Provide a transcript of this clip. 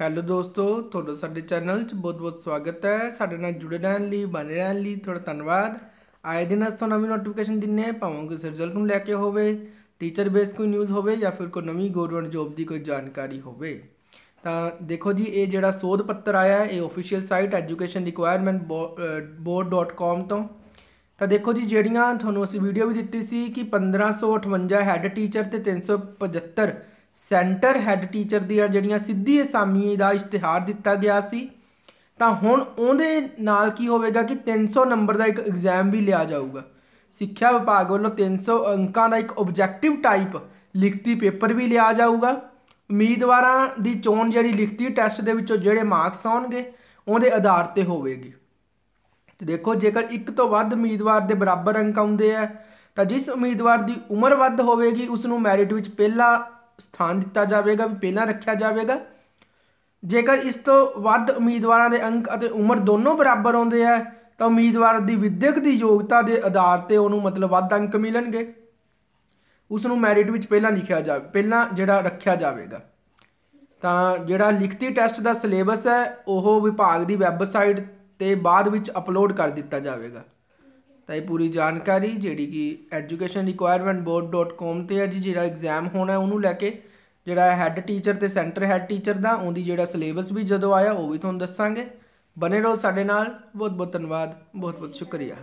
Hello ਦੋਸਤੋ, ਤੁਹਾਡਾ ਸਾਡੇ ਚੈਨਲ 'ਚ ਬਹੁਤ-ਬਹੁਤ ਸਵਾਗਤ ਹੈ। ਸਾਡੇ ਨਾਲ ਜੁੜੇ ਰਹਿਣ ਲਈ, ਬਣੇ ਰਹਿਣ ਲਈ ਤੁਹਾਡਾ ਧੰਨਵਾਦ। ਆਏ ਦਿਨ ਅਸੀਂ ਤੁਹਾਨੂੰ ਨਵੀਂ ਨੋਟੀਫਿਕੇਸ਼ਨ ਦਿੰਨੇ ਪਾਵਾਂਗੇ ਇਸ ਰਿਜ਼ਲਟ ਨੂੰ ਲੈ ਕੇ ਹੋਵੇ ਟੀਚਰ ਬੇਸ ਕੋਈ ਨਿਊਜ਼ ਹੋਵੇ ਜਾਂ ਫਿਰ ਕੋਈ ਨਵੀਂ ਗਵਰਨਮੈਂਟ ਜੋਬ ਦੀ ਕੋਈ ਜਾਣਕਾਰੀ ਹੋਵੇ। ਤਾਂ ਦੇਖੋ ਜੀ, ਇਹ ਜਿਹੜਾ ਸੋਧ ਪੱਤਰ ਆਇਆ, ਇਹ official site education requirement board.com ਤੋਂ। ਤਾਂ ਦੇਖੋ ਜੀ, ਜਿਹੜੀਆਂ ਤੁਹਾਨੂੰ ਅਸੀਂ ਵੀਡੀਓ ਵੀ ਦਿੱਤੀ ਸੀ ਕਿ 1558 ਹੈੱਡ ਟੀਚਰ ਤੇ 375 ਸੈਂਟਰ ਹੈੱਡ ਟੀਚਰ ਦੀਆਂ ਜਿਹੜੀਆਂ ਸਿੱਧੀ ਅਸਾਮੀ ਦਾ ਇਸ਼ਤਿਹਾਰ ਦਿੱਤਾ ਗਿਆ ਸੀ, ਤਾਂ ਹੁਣ ਉਹਦੇ ਨਾਲ ਕੀ ਹੋਵੇਗਾ ਕਿ 300 ਨੰਬਰ ਦਾ ਇੱਕ ਐਗਜ਼ਾਮ ਵੀ ਲਿਆ ਜਾਊਗਾ। ਸਿੱਖਿਆ ਵਿਭਾਗ ਵੱਲੋਂ 300 ਅੰਕਾਂ ਦਾ ਇੱਕ ਆਬਜੈਕਟਿਵ ਟਾਈਪ ਲਿਖਤੀ ਪੇਪਰ ਵੀ ਲਿਆ ਜਾਊਗਾ। ਉਮੀਦਵਾਰਾਂ ਦੀ ਚੋਣ ਜਿਹੜੀ ਲਿਖਤੀ ਟੈਸਟ ਦੇ ਵਿੱਚੋਂ ਜਿਹੜੇ ਮਾਰਕਸ ਆਉਣਗੇ, ਉਹਦੇ ਆਧਾਰ ਤੇ ਹੋਵੇਗੀ। ਤੇ ਦੇਖੋ, ਜੇਕਰ ਇੱਕ ਤੋਂ ਵੱਧ ਉਮੀਦਵਾਰ ਦੇ ਬਰਾਬਰ ਅੰਕ ਆਉਂਦੇ ਆ, ਤਾਂ ਜਿਸ ਉਮੀਦਵਾਰ ਦੀ ਉਮਰ ਵੱਧ ਹੋਵੇਗੀ ਉਸ ਨੂੰ ਮੈਰਿਟ ਵਿੱਚ ਪਹਿਲਾ ਸਥਾਨ ਦਿੱਤਾ ਜਾਵੇਗਾ, ਵੀ ਪਹਿਲਾਂ ਰੱਖਿਆ ਜਾਵੇਗਾ। ਜੇਕਰ ਇਸ ਤੋਂ ਵੱਧ ਉਮੀਦਵਾਰਾਂ ਦੇ ਅੰਕ ਅਤੇ ਉਮਰ ਦੋਨੋਂ ਬਰਾਬਰ ਆਉਂਦੇ ਆ, ਤਾਂ ਉਮੀਦਵਾਰ ਦੀ ਵਿਦਿਅਕ ਦੀ ਯੋਗਤਾ ਦੇ ਆਧਾਰ ਤੇ ਉਹਨੂੰ ਮਤਲਬ ਵੱਧ ਅੰਕ ਮਿਲਣਗੇ। ਉਸ ਨੂੰ ਮੈਰਿਟ ਵਿੱਚ ਪਹਿਲਾਂ ਲਿਖਿਆ ਜਾਵੇ ਪਹਿਲਾਂ ਜਿਹੜਾ ਰੱਖਿਆ ਜਾਵੇਗਾ। ਤਾਂ ਜਿਹੜਾ ਲਿਖਤੀ ਟੈਸਟ ਦਾ ਸਿਲੇਬਸ ਹੈ, ਉਹ ਵਿਭਾਗ ਦੀ ਵੈਬਸਾਈਟ ਤੇ ਬਾਅਦ ਵਿੱਚ ਅਪਲੋਡ ਕਰ ਦਿੱਤਾ ਜਾਵੇਗਾ। ਤਾਂ ਇਹ ਪੂਰੀ ਜਾਣਕਾਰੀ ਜਿਹੜੀ ਕਿ ਐਜੂਕੇਸ਼ਨ ਰਿਕੁਆਇਰਮੈਂਟ board.com ਤੇ ਹੈ ਜੀ, ਜਿਹੜਾ ਐਗਜ਼ਾਮ ਹੋਣਾ ਉਹਨੂੰ ਲੈ ਕੇ, ਜਿਹੜਾ ਹੈੱਡ ਟੀਚਰ ਤੇ ਸੈਂਟਰ ਹੈੱਡ ਟੀਚਰ ਦਾ, ਉਹਦੀ ਜਿਹੜਾ ਸਿਲੇਬਸ ਵੀ ਜਦੋਂ ਆਇਆ ਉਹ ਵੀ ਤੁਹਾਨੂੰ ਦੱਸਾਂਗੇ। ਬਨੇ ਰਹੋ ਸਾਡੇ ਨਾਲ। ਬਹੁਤ ਬਹੁਤ ਧੰਨਵਾਦ। ਬਹੁਤ ਬਹੁਤ ਸ਼ੁਕਰੀਆ।